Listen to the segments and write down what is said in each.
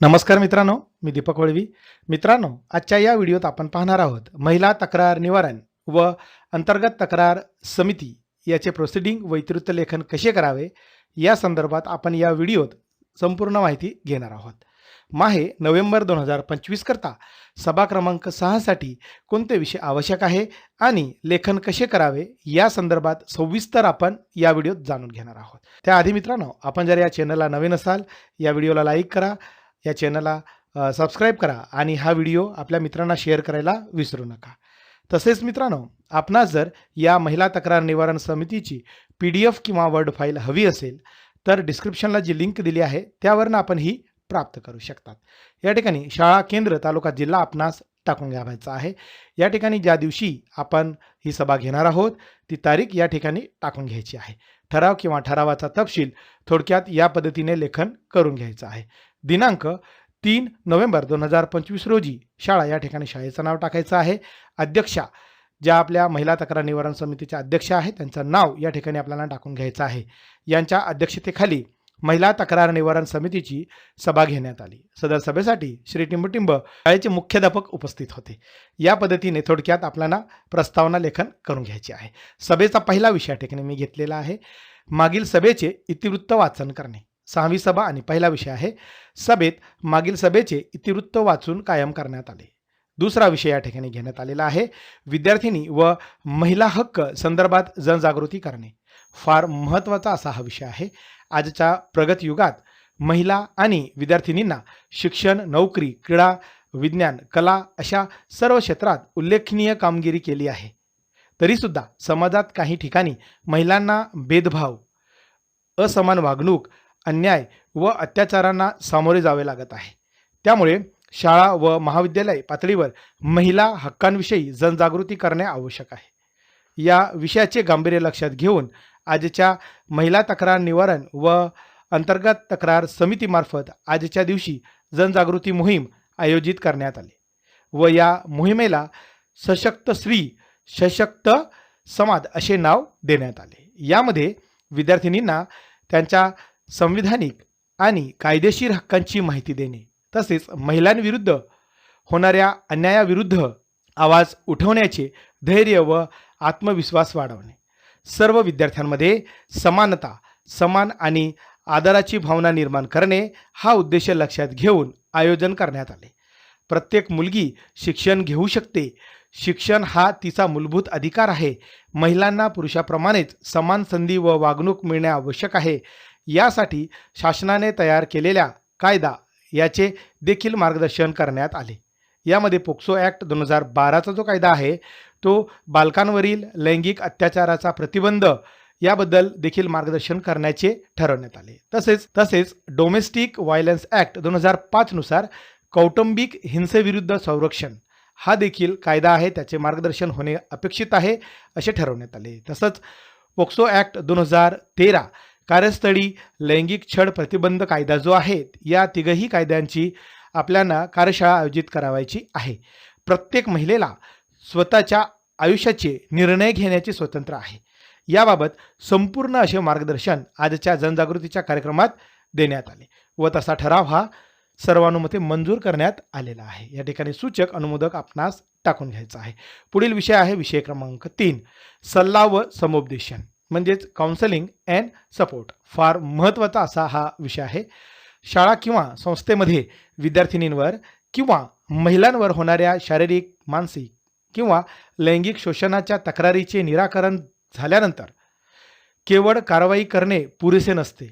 नमस्कार मित्रांनो मी दीपक वळवी. मित्रांनो आजच्या या व्हिडिओत आपण पाहणार आहोत महिला तक्रार निवारण व अंतर्गत तक्रार समिती याचे प्रोसिडिंग व इतिवृत्त लेखन कसे करावे या संदर्भात आपण या व्हिडिओत संपूर्ण माहिती घेणार आहोत. माहे नोव्हेंबर दोन हजार पंचवीस करता सभा क्रमांक सहासाठी कोणते विषय आवश्यक आहे आणि लेखन कसे करावे या संदर्भात सविस्तर आपण या व्हिडिओत जाणून घेणार आहोत. त्याआधी मित्रांनो आपण जर या चॅनलला नवीन असाल या व्हिडिओला लाईक करा या चॅनलला सबस्क्राईब करा आणि हा व्हिडिओ आपल्या मित्रांना शेअर करायला विसरू नका. तसेच मित्रांनो आपणास जर या महिला तक्रार निवारण समितीची पी डी एफ किंवा वर्ड फाईल हवी असेल तर डिस्क्रिप्शनला जी लिंक दिली आहे त्यावरनं आपण ही प्राप्त करू शकतात. या ठिकाणी शाळा केंद्र तालुका जिल्हा आपणास टाकून घ्यावायचा आहे. या ठिकाणी ज्या दिवशी आपण ही सभा घेणार आहोत ती तारीख या ठिकाणी टाकून घ्यायची आहे. ठराव किंवा ठरावाचा तपशील थोडक्यात या पद्धतीने लेखन करून घ्यायचं आहे. दिनांक तीन नोव्हेंबर दोन हजार पंचवीस रोजी. शाळा या ठिकाणी शाळेचं नाव टाकायचं आहे. अध्यक्षा ज्या आपल्या महिला तक्रार निवारण समितीच्या अध्यक्ष आहेत त्यांचं नाव या ठिकाणी आपल्याला टाकून घ्यायचं आहे. यांच्या अध्यक्षतेखाली महिला तक्रार निवारण समितीची सभा घेण्यात आली. सदर सभेसाठी श्री टिंबटिंब शाळेचे मुख्याध्यापक उपस्थित होते. या पद्धतीने थोडक्यात आपल्याला प्रस्तावना लेखन करून घ्यायचे आहे. सभेचा पहिला विषय या ठिकाणी मी घेतलेला आहे. मागील सभेचे इतिवृत्त वाचन करणे. सहावी सभा आणि पहिला विषय आहे. सभेत मागील सभेचे इतिवृत्त वाचून कायम करण्यात आले. दुसरा विषय या ठिकाणी घेण्यात आलेला आहे. विद्यार्थिनी व महिला हक्क संदर्भात जनजागृती करणे. फार महत्त्वाचा असा हा विषय आहे. आजच्या प्रगत युगात महिला आणि विद्यार्थिनींना शिक्षण नोकरी क्रीडा विज्ञान कला अशा सर्व क्षेत्रात उल्लेखनीय कामगिरी केली आहे. तरीसुद्धा समाजात काही ठिकाणी महिलांना भेदभाव असमान वागणूक अन्याय व अत्याचारांना सामोरे जावे लागत आहे. त्यामुळे शाळा व महाविद्यालय पातळीवर महिला हक्कांविषयी जनजागृती करणे आवश्यक आहे. या विषयाचे गांभीर्य लक्षात घेऊन आजच्या महिला तक्रार निवारण व अंतर्गत तक्रार समितीमार्फत आजच्या दिवशी जनजागृती मोहीम आयोजित करण्यात आली व या मोहिमेला सशक्त स्त्री सशक्त समाज असे नाव देण्यात आले. यामध्ये विद्यार्थिनींना त्यांच्या संविधानिक आणि कायदेशीर हक्कांची माहिती देणे तसेच महिलांविरुद्ध होणाऱ्या अन्यायाविरुद्ध आवाज उठवण्याचे धैर्य व आत्मविश्वास वाढवणे. सर्व विद्यार्थ्यांमध्ये समानता समान आणि आदराची भावना निर्माण करणे हा उद्देश लक्षात घेऊन आयोजन करण्यात आले. प्रत्येक मुलगी शिक्षण घेऊ शकते. शिक्षण हा तिचा मूलभूत अधिकार आहे. महिलांना पुरुषाप्रमाणेच समान संधी व वागणूक मिळणे आवश्यक आहे. यासाठी शासनाने तयार केलेल्या कायदा याचे देखील मार्गदर्शन करण्यात आले. यामध्ये पोक्सो ॲक्ट दोन हजार बाराचा जो कायदा आहे तो बालकांवरील लैंगिक अत्याचाराचा प्रतिबंध याबद्दल देखील मार्गदर्शन करण्याचे ठरवण्यात आले. तसेच तसेच डोमेस्टिक व्हायलन्स ॲक्ट दोन हजार पाचनुसार कौटुंबिक हिंसेविरुद्ध संरक्षण हा देखील कायदा आहे त्याचे मार्गदर्शन होणे अपेक्षित आहे असे ठरवण्यात आले. तसंच पोक्सो ॲक्ट दोन हजार तेरा कार्यस्थळी लैंगिक छळ प्रतिबंध कायदा जो आहे या तिघही कायद्यांची आपल्याला कार्यशाळा आयोजित करावायची आहे. प्रत्येक महिलेला स्वतःच्या आयुष्याचे निर्णय घेण्याचे स्वतंत्र आहे. याबाबत संपूर्ण असे मार्गदर्शन आजच्या जनजागृतीच्या कार्यक्रमात देण्यात आले व तसा ठराव हा सर्वानुमते मंजूर करण्यात आलेला आहे. या ठिकाणी सूचक अनुमोदक आपणास टाकून घ्यायचा आहे. पुढील विषय आहे विषय क्रमांक तीन सल्ला व समुपदेशन. म्हणजेच काउन्सलिंग अँड सपोर्ट फार महत्त्वाचा असा हा विषय आहे. शाळा किंवा संस्थेमध्ये विद्यार्थिनींवर किंवा महिलांवर होणाऱ्या शारीरिक मानसिक किंवा लैंगिक शोषणाच्या तक्रारीचे निराकरण झाल्यानंतर केवळ कारवाई करणे पुरेसे नसते.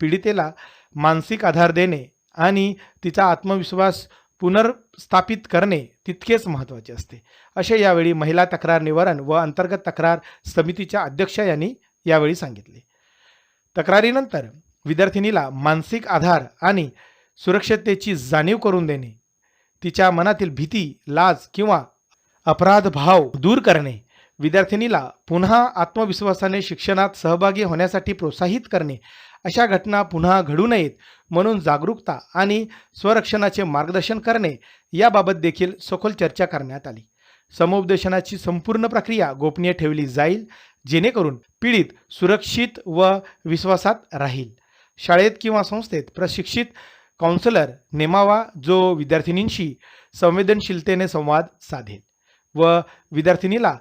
पीडितेला मानसिक आधार देणे आणि तिचा आत्मविश्वास पुनर्स्थापित करणे तितकेच महत्त्वाचे असते. असे यावेळी महिला तक्रार निवारण व अंतर्गत तक्रार समितीच्या अध्यक्ष यांनी यावेळी सांगितले. तक्रारीनंतर विद्यार्थिनीला मानसिक आधार आणि सुरक्षिततेची जाणीव करून देणे तिच्या मनातील भीती लाज किंवा अपराध भाव दूर करणे विद्यार्थिनीला पुन्हा आत्मविश्वासाने शिक्षणात सहभागी होण्यासाठी प्रोत्साहित करणे अशा घटना पुन्हा घडू नयेत म्हणून जागरूकता आणि स्वरक्षणाचे मार्गदर्शन करणे याबाबत देखील सखोल चर्चा करण्यात आली. समुपदेशनाची संपूर्ण प्रक्रिया गोपनीय ठेवली जाईल जेणेकरून पीडित सुरक्षित व विश्वासात राहील. शाळेत किंवा संस्थेत प्रशिक्षित काउन्सलर नेमावा जो विद्यार्थिनींशी संवेदनशीलतेने संवाद साधेल व विद्यार्थिनीला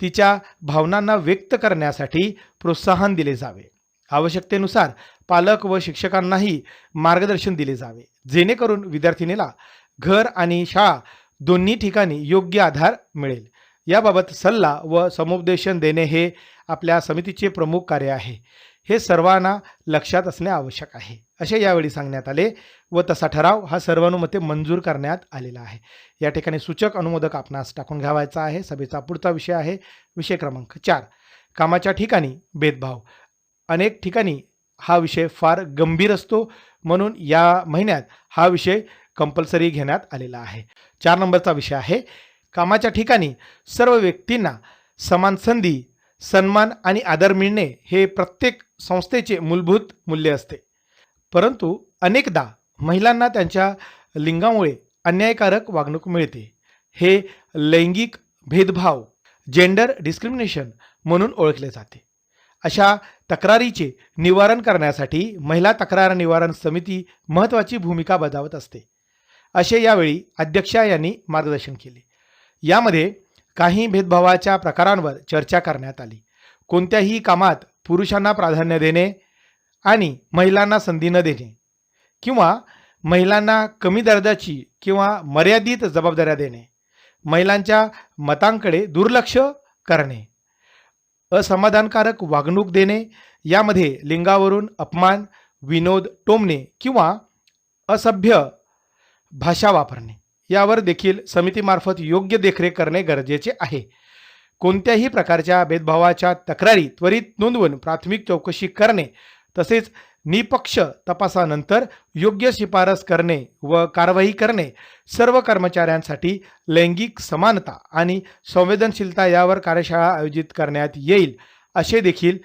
तिच्या भावनांना व्यक्त करण्यासाठी प्रोत्साहन दिले जावे. आवश्यकतेनुसार पालक व शिक्षकांनाही मार्गदर्शन दिले जावे. जेणेकरून विद्यार्थिनीला घर आणि शाळा दोन्ही ठिकाणी योग्य आधार मिळेल. याबाबत सल्ला व समुपदेशन देणे हे आपल्या समितीचे प्रमुख कार्य आहे. हे सर्वांना लक्षात असणे आवश्यक आहे. असे यावेळी सांगण्यात आले व तसा ठराव हा सर्वानुमते मंजूर करण्यात आलेला आहे. या ठिकाणी सूचक अनुमोदक आपणास टाकून घ्यावायचा आहे. सभेचा पुढचा विषय आहे विषय क्रमांक चार. कामाच्या ठिकाणी भेदभाव. अनेक ठिकाणी हा विषय फार गंभीर असतो. म्हणून या महिन्यात हा विषय कंपल्सरी घेण्यात आलेला आहे. चार नंबरचा विषय आहे. कामाच्या ठिकाणी सर्व व्यक्तींना समान संधी सन्मान आणि आदर मिळणे हे प्रत्येक संस्थेचे मूलभूत मूल्य असते. परंतु अनेकदा महिलांना त्यांच्या लिंगामुळे अन्यायकारक वागणूक मिळते. हे लैंगिक भेदभाव जेंडर डिस्क्रिमिनेशन म्हणून ओळखले जाते. अशा तक्रारीचे निवारण करण्यासाठी महिला तक्रार निवारण समिती महत्त्वाची भूमिका बजावत असते. असे यावेळी अध्यक्षा यांनी मार्गदर्शन केले. यामध्ये काही भेदभावाच्या प्रकारांवर चर्चा करण्यात आली. कोणत्याही कामात पुरुषांना प्राधान्य देणे आणि महिलांना संधी न देणे किंवा महिलांना कमी दर्जाची किंवा मर्यादित जबाबदाऱ्या देणे महिलांच्या मतांकडे दुर्लक्ष करणे असमाधानकारक वागणूक देणे यामध्ये लिंगावरून अपमान विनोद टोमणे किंवा असभ्य भाषा वापरणे. यावर देखील समितीमार्फत योग्य देखरेख करणे गरजेचे आहे. कोणत्याही प्रकारच्या भेदभावाच्या तक्रारी त्वरित नोंदवून प्राथमिक चौकशी करणे तसेच निपक्ष तपासानंतर योग्य शिफारस करणे व कारवाई करणे सर्व कर्मचाऱ्यांसाठी लैंगिक समानता आणि संवेदनशीलता यावर कार्यशाळा आयोजित करण्यात येईल असे देखील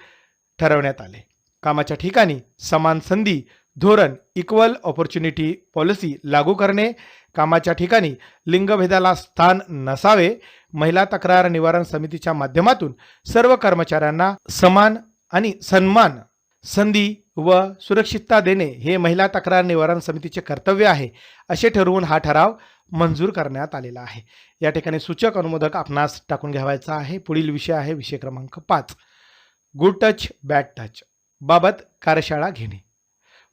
ठरवण्यात आले. कामाच्या ठिकाणी समान संधी धोरण इक्वल ऑपॉर्च्युनिटी पॉलिसी लागू करणे कामाच्या ठिकाणी लिंगभेदाला स्थान नसावे महिला तक्रार निवारण समितीच्या माध्यमातून सर्व कर्मचाऱ्यांना समान आणि सन्मान संधी व सुरक्षितता देणे हे महिला तक्रार निवारण समितीचे कर्तव्य आहे असे ठरवून हा ठराव मंजूर करण्यात आलेला आहे. या ठिकाणी सूचक अनुमोदक आपणास टाकून घ्यावायचा आहे. पुढील विषय आहे विषय क्रमांक पाच. गुड टच बॅड टच बाबत कार्यशाळा घेणे.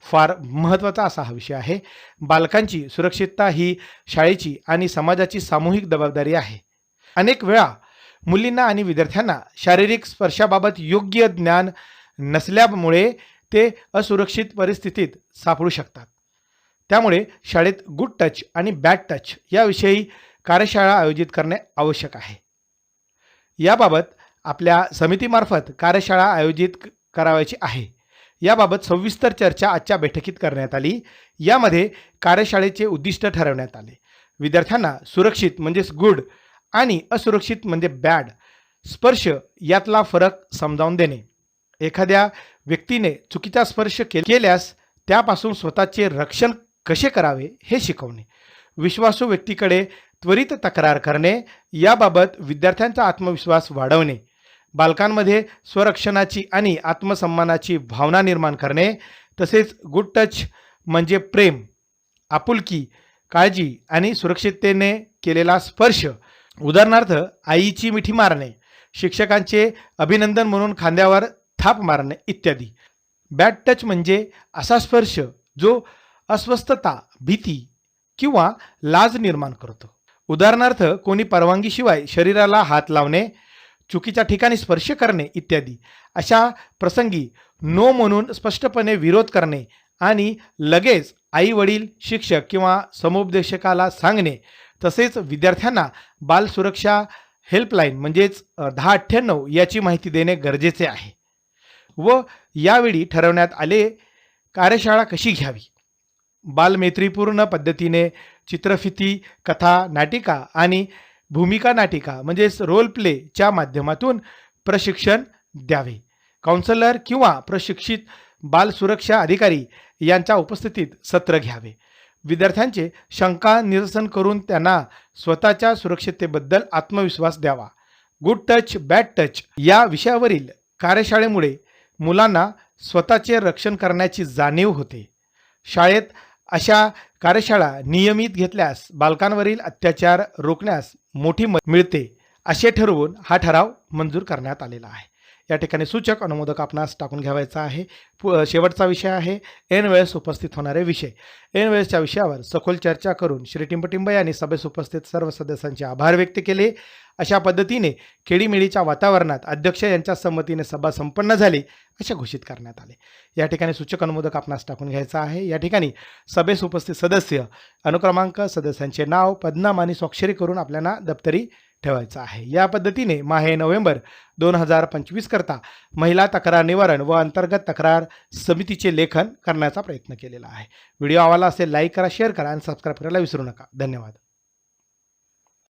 फार महत्त्वाचा असा हा विषय आहे. बालकांची सुरक्षितता ही शाळेची आणि समाजाची सामूहिक जबाबदारी आहे. अनेक वेळा मुलींना आणि विद्यार्थ्यांना शारीरिक स्पर्शाबाबत योग्य ज्ञान नसल्यामुळे ते असुरक्षित परिस्थितीत सापडू शकतात. त्यामुळे शाळेत गुड टच आणि बॅड टच याविषयी कार्यशाळा आयोजित करणे आवश्यक आहे. याबाबत आपल्या समितीमार्फत कार्यशाळा आयोजित करावायची करावयाची आहे. याबाबत सविस्तर चर्चा आजच्या बैठकीत करण्यात आली. यामध्ये कार्यशाळेचे उद्दिष्ट ठरवण्यात आले. विद्यार्थ्यांना सुरक्षित म्हणजेच गुड आणि असुरक्षित म्हणजे बॅड स्पर्श यातला फरक समजावून देणे. एखाद्या व्यक्तीने चुकीचा स्पर्श के- केल्यास त्यापासून स्वतःचे रक्षण कसे करावे हे शिकवणे. विश्वासू व्यक्तीकडे त्वरित तक्रार करणे याबाबत विद्यार्थ्यांचा आत्मविश्वास वाढवणे बालकांमध्ये स्वरक्षणाची आणि आत्मसन्मानाची भावना निर्माण करणे तसेच गुड टच म्हणजे प्रेम आपुलकी काळजी आणि सुरक्षिततेने केलेला स्पर्श उदाहरणार्थ आईची मिठी मारणे शिक्षकांचे अभिनंदन म्हणून खांद्यावर थाप मारणे इत्यादी. बॅड टच म्हणजे असा स्पर्श जो अस्वस्थता भीती किंवा लाज निर्माण करतो. उदाहरणार्थ कोणी परवानगीशिवाय शरीराला हात लावणे चुकीच्या ठिकाणी स्पर्श करणे इत्यादी. अशा प्रसंगी नो म्हणून स्पष्टपणे विरोध करणे आणि लगेच आई वडील शिक्षक किंवा समुपदेशकाला सांगणे तसेच विद्यार्थ्यांना बाल सुरक्षा हेल्पलाईन म्हणजेच दहा अठ्ठ्याण्णव याची माहिती देणे गरजेचे आहे. व यावेळी ठरवण्यात आले कार्यशाळा कशी घ्यावी? बालमैत्रीपूर्ण पद्धतीने चित्रफिती कथा नाटिका आणि भूमिका नाटिका म्हणजेच रोल प्लेच्या माध्यमातून प्रशिक्षण द्यावे. काउन्सलर किंवा प्रशिक्षित बाल सुरक्षा अधिकारी यांच्या उपस्थितीत सत्र घ्यावे. विद्यार्थ्यांचे शंका निरसन करून त्यांना स्वतःच्या सुरक्षिततेबद्दल आत्मविश्वास द्यावा. गुड टच बॅड टच या विषयावरील कार्यशाळेमुळे मुलांना स्वतःचे रक्षण करण्याची जाणीव होते. शाळेत अशा कार्यशाळा नियमित घेतल्यास बालकांवरील अत्याचार रोखण्यास मोठी मदत मिळते असे ठरवून हा ठराव मंजूर करण्यात आलेला आहे. या ठिकाणी सूचक अनुमोदक आपणास टाकून घ्यावायचा आहे. पु- शेवटचा विषय आहे ऐन वेळेस उपस्थित होणारे विषय. ऐन वेळेसच्या विषयावर सखोल चर्चा करून श्री टिंबटिंब यांनी सभेस उपस्थित सर्व सदस्यांचे आभार व्यक्त केले. अशा पद्धतीने खेडीमेळीच्या वातावरणात अध्यक्ष यांच्या संमतीने सभा संपन्न झाली असे घोषित करण्यात आले. या ठिकाणी सूचक अनुमोदक आपणास टाकून घ्यायचा आहे. या ठिकाणी सभेस उपस्थित सदस्य अनुक्रमांक सदस्यांचे नाव पदनाम आणि स्वाक्षरी करून आपल्याला दप्तरी ठेवायचं आहे. या पद्धतीने माहे नोव्हेंबर दोन हजार पंचवीस करता महिला तक्रार निवारण व अंतर्गत तक्रार समितीचे लेखन करण्याचा प्रयत्न केलेला आहे. व्हिडिओ आवडला असेल लाईक करा शेअर करा आणि सबस्क्राईब करायला विसरू नका. धन्यवाद.